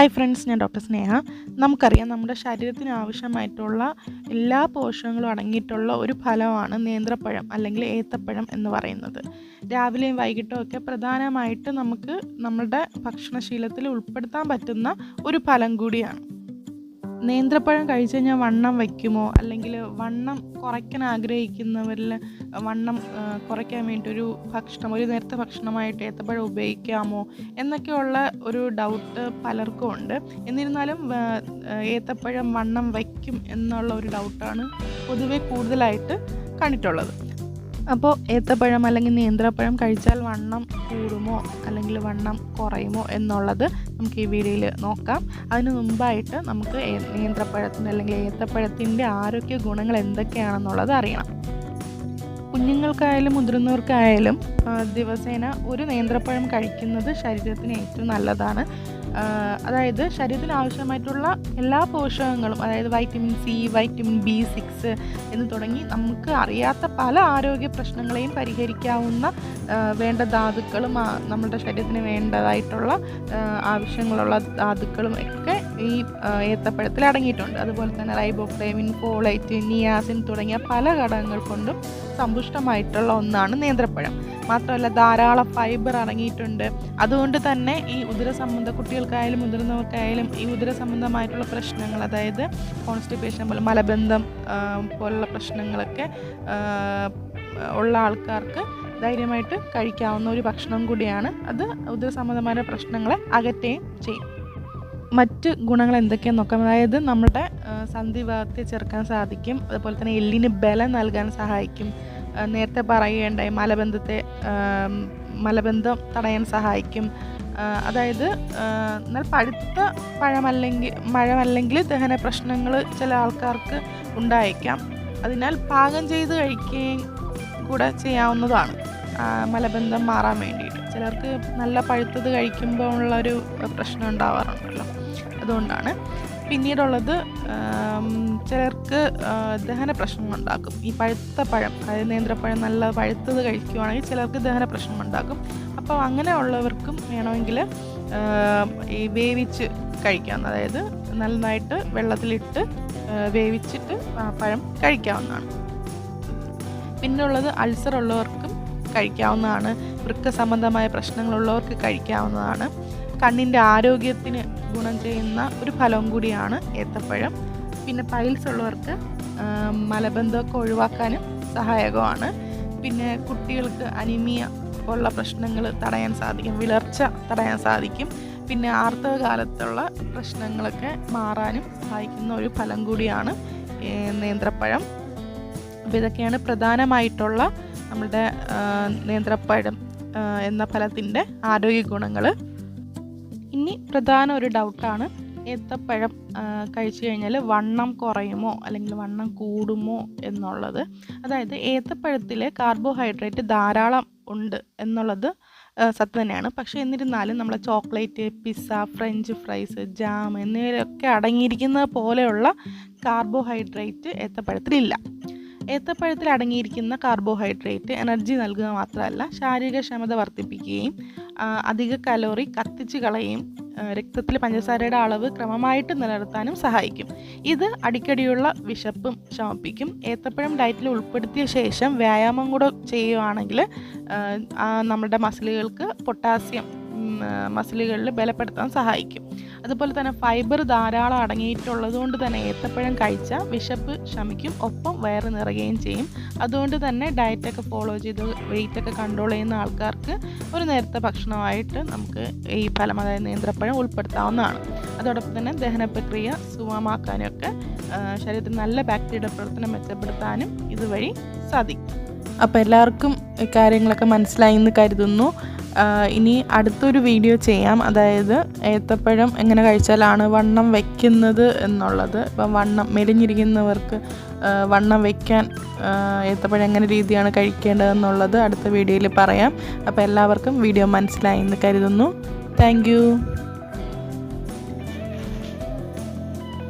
Hi friends ഞാൻ doctor Sneha. നമുക്കറിയാം നമ്മുടെ ശരീരത്തിന് ആവശ്യമായിട്ടുള്ള എല്ലാ പോഷകങ്ങളും അടങ്ങിയിട്ടുള്ള ഒരു ഫലമാണ് നേന്ത്രപ്പഴം അല്ലെങ്കിൽ ഏത്തപ്പഴം എന്ന് പറയുന്നത്. രാവിലെയും വൈകിട്ടും ഒക്കെ പ്രധാനമായിട്ട് നമുക്ക് നമ്മുടെ ഭക്ഷണശീലത്തിൽ ഉൾപ്പെടുത്താൻ പറ്റുന്ന ഒരു ഫലം കൂടിയാണ്. നേന്ത്രപ്പഴം കഴിച്ചു കഴിഞ്ഞാൽ വണ്ണം വയ്ക്കുമോ? അല്ലെങ്കിൽ വണ്ണം കുറയ്ക്കാൻ ആഗ്രഹിക്കുന്നവരിൽ വണ്ണം കുറയ്ക്കാൻ വേണ്ടി ഒരു ഭക്ഷണം ഒരു നേരത്തെ ഭക്ഷണമായിട്ട് ഏത്തപ്പഴം ഉപയോഗിക്കാമോ? എന്നൊക്കെയുള്ള ഒരു ഡൗട്ട് പലർക്കും ഉണ്ട്. എന്നിരുന്നാലും ഏത്തപ്പഴം വണ്ണം വയ്ക്കും എന്നുള്ള ഒരു ഡൗട്ടാണ് പൊതുവെ കൂടുതലായിട്ട് കണ്ടിട്ടുള്ളത്. അപ്പോൾ ഏത്തപ്പഴം അല്ലെങ്കിൽ നേന്ത്രപ്പഴം കഴിച്ചാൽ വണ്ണം കൂടുമോ? അല്ലെങ്കിൽ വണ്ണം കുറയുമോ? എന്നുള്ളത് നമുക്ക് ഈ വീഡിയോയിൽ നോക്കാം. അതിന് മുമ്പായിട്ട് നമുക്ക് നേന്ത്രപ്പഴത്തിന്റെ അല്ലെങ്കിൽ ഏത്തപ്പഴത്തിന്റെ ആരോഗ്യ ഗുണങ്ങൾ എന്തൊക്കെയാണെന്നുള്ളത് അറിയണം. കുഞ്ഞുങ്ങൾക്കായാലും മുതിർന്നവർക്കായാലും ദിവസേന ഒരു നേന്ത്രപ്പഴം കഴിക്കുന്നത് ശരീരത്തിന് ഏറ്റവും നല്ലതാണ്. അതായത് ശരീരത്തിന് ആവശ്യമായിട്ടുള്ള എല്ലാ പോഷകങ്ങളും അതായത് vitamin C vitamin B six എന്ന് തുടങ്ങി നമുക്ക് അറിയാത്ത പല ആരോഗ്യ പ്രശ്നങ്ങളെയും പരിഹരിക്കാവുന്ന വേണ്ട ധാതുക്കളും നമ്മുടെ ശരീരത്തിന് വേണ്ടതായിട്ടുള്ള ആവശ്യങ്ങളുള്ള ധാതുക്കളും ഒക്കെ ഈ ഏത്തപ്പഴത്തിൽ അടങ്ങിയിട്ടുണ്ട്. അതുപോലെ തന്നെ റൈബോഫ്ലേവിൻ ഫോളൈറ്റ് നിയാസിൻ തുടങ്ങിയ പല ഘടകങ്ങൾ കൊണ്ടും സമ്പുഷ്ടമായിട്ടുള്ള ഒന്നാണ് നേന്ത്രപ്പഴം. മാത്രമല്ല ധാരാളം ഫൈബർ അടങ്ങിയിട്ടുണ്ട്. അതുകൊണ്ട് തന്നെ ഈ ഉദര സംബന്ധ കുട്ടികൾക്കായാലും മുതിർന്നവർക്കായാലും ഈ ഉദര സംബന്ധമായിട്ടുള്ള പ്രശ്നങ്ങൾ അതായത് കോൺസ്റ്റിപ്പേഷൻ പോലെ മലബന്ധം പോലുള്ള പ്രശ്നങ്ങളൊക്കെ ഉള്ള ആൾക്കാർക്ക് ധൈര്യമായിട്ട് കഴിക്കാവുന്ന ഒരു ഭക്ഷണം കൂടിയാണ് അത് ഉദര സംബന്ധമായ പ്രശ്നങ്ങളെ അകറ്റുകയും ചെയ്യും. മറ്റ് ഗുണങ്ങൾ നോക്കാം? അതായത് നമ്മുടെ സന്ധിഭാഗത്തെ ചെറുക്കാൻ സാധിക്കും. അതുപോലെ തന്നെ എല്ലിന് ബലം നൽകാൻ സഹായിക്കും. നേരത്തെ പറയുകയുണ്ടായി മലബന്ധത്തെ മലബന്ധം തടയാൻ സഹായിക്കും. അതായത് എന്നാൽ പഴുത്ത പഴമല്ലെങ്കിൽ മഴമല്ലെങ്കിൽ ദഹന പ്രശ്നങ്ങൾ ചില ആൾക്കാർക്ക് ഉണ്ടായേക്കാം. അതിനാൽ പാകം ചെയ്ത് കഴിക്കുകയും കൂടെ ചെയ്യാവുന്നതാണ് മലബന്ധം മാറാൻ വേണ്ടിയിട്ട്. ചിലർക്ക് നല്ല പഴുത്തത് കഴിക്കുമ്പോൾ ഉള്ളൊരു പ്രശ്നം ഉണ്ടാവാറുണ്ടല്ലോ. അതുകൊണ്ടാണ്. പിന്നീടുള്ളത് ചിലർക്ക് ദഹന പ്രശ്നം ഉണ്ടാക്കും. ഈ പഴുത്ത പഴം അതായത് നേന്ത്രപ്പഴം നല്ല പഴുത്തത് കഴിക്കുവാണെങ്കിൽ ചിലർക്ക് ദഹന പ്രശ്നം ഉണ്ടാക്കും. അപ്പോൾ അങ്ങനെ ഉള്ളവർക്കും വേണമെങ്കിൽ ഈ വേവിച്ച് കഴിക്കാം. അതായത് നന്നായിട്ട് വെള്ളത്തിലിട്ട് വേവിച്ചിട്ട് പഴം കഴിക്കാവുന്നതാണ്. പിന്നുള്ളത് അൾസർ ഉള്ളവർക്കും കഴിക്കാവുന്നതാണ്. വൃക്ക സംബന്ധമായ പ്രശ്നങ്ങളുള്ളവർക്ക് കഴിക്കാവുന്നതാണ്. കണ്ണിന്റെ ആരോഗ്യത്തിന് ഗുണം ചെയ്യുന്ന ഒരു ഫലവും കൂടിയാണ് ഏത്തപ്പഴം. പിന്നെ പൈൽസ് ഉള്ളവർക്ക് മലബന്ധമൊക്കെ ഒഴിവാക്കാനും സഹായകമാണ്. പിന്നെ കുട്ടികൾക്ക് അനിമിയ ഉള്ള പ്രശ്നങ്ങൾ തടയാൻ സാധിക്കും വിളർച്ച തടയാൻ സാധിക്കും. പിന്നെ ആർത്തവ കാലത്തുള്ള പ്രശ്നങ്ങളൊക്കെ മാറാനും സഹായിക്കുന്ന ഒരു ഫലം കൂടിയാണ് നേന്ത്രപ്പഴം. അപ്പോൾ ഇതൊക്കെയാണ് പ്രധാനമായിട്ടുള്ള നമ്മുടെ നേന്ത്രപ്പഴം എന്ന ഫലത്തിന്റെ ആരോഗ്യ ഗുണങ്ങൾ. ഇനി പ്രധാന ഒരു ഡൗട്ടാണ് ഏത്തപ്പഴം കഴിച്ചു കഴിഞ്ഞാൽ വണ്ണം കുറയുമോ അല്ലെങ്കിൽ വണ്ണം കൂടുമോ എന്നുള്ളത്. അതായത് ഏത്തപ്പഴത്തിൽ കാർബോഹൈഡ്രേറ്റ് ധാരാളം ഉണ്ട് എന്നുള്ളത് സത്യം തന്നെയാണ്. പക്ഷേ എന്നിരുന്നാലും നമ്മളെ chocolate pizza French fries jam എന്നിവയിലൊക്കെ അടങ്ങിയിരിക്കുന്നത് പോലെയുള്ള കാർബോഹൈഡ്രേറ്റ് ഏത്തപ്പഴത്തിലില്ല. ഏത്തപ്പഴത്തിൽ അടങ്ങിയിരിക്കുന്ന കാർബോഹൈഡ്രേറ്റ് എനർജി നൽകുക മാത്രമല്ല ശാരീരിക ക്ഷമത വർദ്ധിപ്പിക്കുകയും അധിക കലോറി കത്തിച്ച് കളയുകയും രക്തത്തിൽ പഞ്ചസാരയുടെ അളവ് ക്രമമായിട്ട് നിലനിർത്താനും സഹായിക്കും. ഇത് അടിക്കടിയുള്ള വിശപ്പും ശമിപ്പിക്കും. ഏത്തപ്പഴം ഡയറ്റിൽ ഉൾപ്പെടുത്തിയ ശേഷം വ്യായാമം കൂടെ ചെയ്യുകയാണെങ്കിൽ നമ്മുടെ മസിലുകൾക്ക് പൊട്ടാസ്യം മസിലുകളിൽ ബലപ്പെടുത്താൻ സഹായിക്കും. അതുപോലെ തന്നെ ഫൈബർ ധാരാളം അടങ്ങിയിട്ടുള്ളത് കൊണ്ട് തന്നെ ഏത്തപ്പഴം കഴിച്ചാൽ വിശപ്പ് ശമിക്കും ഒപ്പം വയറ് നിറയുകയും ചെയ്യും. അതുകൊണ്ട് തന്നെ ഡയറ്റൊക്കെ ഫോളോ ചെയ്ത് വെയിറ്റൊക്കെ കൺട്രോൾ ചെയ്യുന്ന ആൾക്കാർക്ക് ഒരു നേരത്തെ ഭക്ഷണമായിട്ട് നമുക്ക് ഈ ഫലം അതായത് നേന്ത്രപ്പഴം ഉൾപ്പെടുത്താവുന്നതാണ്. അതോടൊപ്പം തന്നെ ദഹന പ്രക്രിയ സുഗമമാക്കാനൊക്കെ ശരീരത്തിൽ നല്ല ബാക്ടീരിയയുടെ പ്രവർത്തനം മെച്ചപ്പെടുത്താനും ഇതുവഴി സാധിക്കും. അപ്പോൾ എല്ലാവർക്കും കാര്യങ്ങളൊക്കെ മനസ്സിലായി എന്ന് കരുതുന്നു. ഇനി അടുത്തൊരു വീഡിയോ ചെയ്യാം. അതായത് ഏത്തപ്പഴം എങ്ങനെ കഴിച്ചാലാണ് വണ്ണം വയ്ക്കുന്നത് എന്നുള്ളത്. ഇപ്പം വണ്ണം മെലിഞ്ഞിരിക്കുന്നവർക്ക് വണ്ണം വയ്ക്കാൻ ഏത്തപ്പഴം എങ്ങനെ രീതിയാണ് കഴിക്കേണ്ടതെന്നുള്ളത് അടുത്ത വീഡിയോയിൽ പറയാം. അപ്പോൾ എല്ലാവർക്കും വീഡിയോ മനസ്സിലായി എന്ന് കരുതുന്നു. താങ്ക്